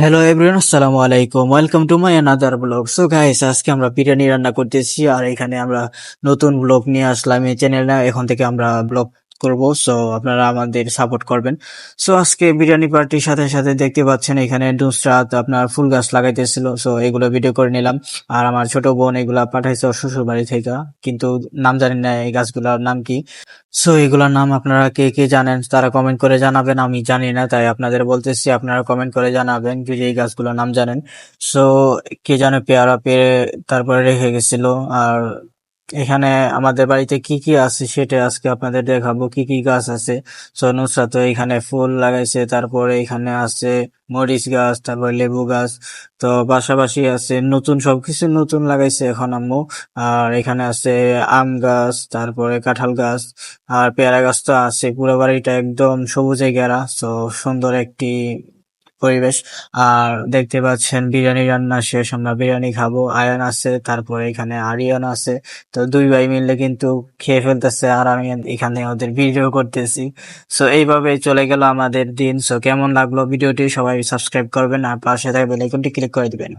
Hello everyone আসসালামু আলাইকুম welcome to my another blog so guys আজকে আমরা বিরিয়ানি রান্না করতেছি আর এখানে আমরা নতুন ব্লগ নিয়ে আসলাম এই চ্যানেলে এখন থেকে আমরা ব্লগ করব সো আপনারা আমাদের সাপোর্ট করবেন। সো আজকে বিরিয়ানি পার্টির সাথে সাথে দেখতে পাচ্ছেন এখানে নুসরাত আপনার ফুল গাছ লাগাইতেছিল সো এগুলো ভিডিও করে নিলাম। আর আমার ছোট বোন এগুলা পাঠাইছে শ্বশুর বাড়ি থেকে, কিন্তু নাম জানি না এই গাছগুলোর নাম কি। সো এগুলোর নাম আপনারা কে কে জানেন তারা কমেন্ট করে জানাবেন। আমি জানি না, তাই আপনাদের বলতেছি, আপনারা কমেন্ট করে জানাবেন যে এই গাছগুলোর নাম জানেন। সো কে জানে পেয়ারা পেয়ে তারপরে রেখে গেছিল, আর এখানে আমাদের বাড়িতে কি কি আছে সেটা আজকে আপনাদের দেখাবো। কি কি গাছ আছে? সো তো এখানে ফুল লাগাইছে, তারপরে এখানে আছে মরিচ গাছ, তারপর লেবু গাছ, তো পাশাপাশি আছে নতুন, সবকিছু নতুন লাগাইছে এখন আম্মু। আর এখানে আছে আম গাছ, তারপরে কাঁঠাল গাছ, আর পেয়ারা গাছ তো আছে। পুরো বাড়িটা একদম সবুজে ঘেরা, তো সুন্দর একটি পরিবেশ। আর দেখতে পাচ্ছেন, বিরিয়ানি রান্না শেষ, আমরা বিরিয়ানি খাব। আয়ান আছে, তারপরে এখানে আরিয়ান আছে। তো দুই ভাই মিলে কিন্তু খেয়ে ফেলতেছে, আর আমি এখানে ওদের ভিডিও করতেছি। সো এইভাবে চলে গেল আমাদের দিন। সো কেমন লাগল ভিডিওটি সবাই সাবস্ক্রাইব করবেন, আর পাশে থাকবে বেল ক্লিক করে দিবেন।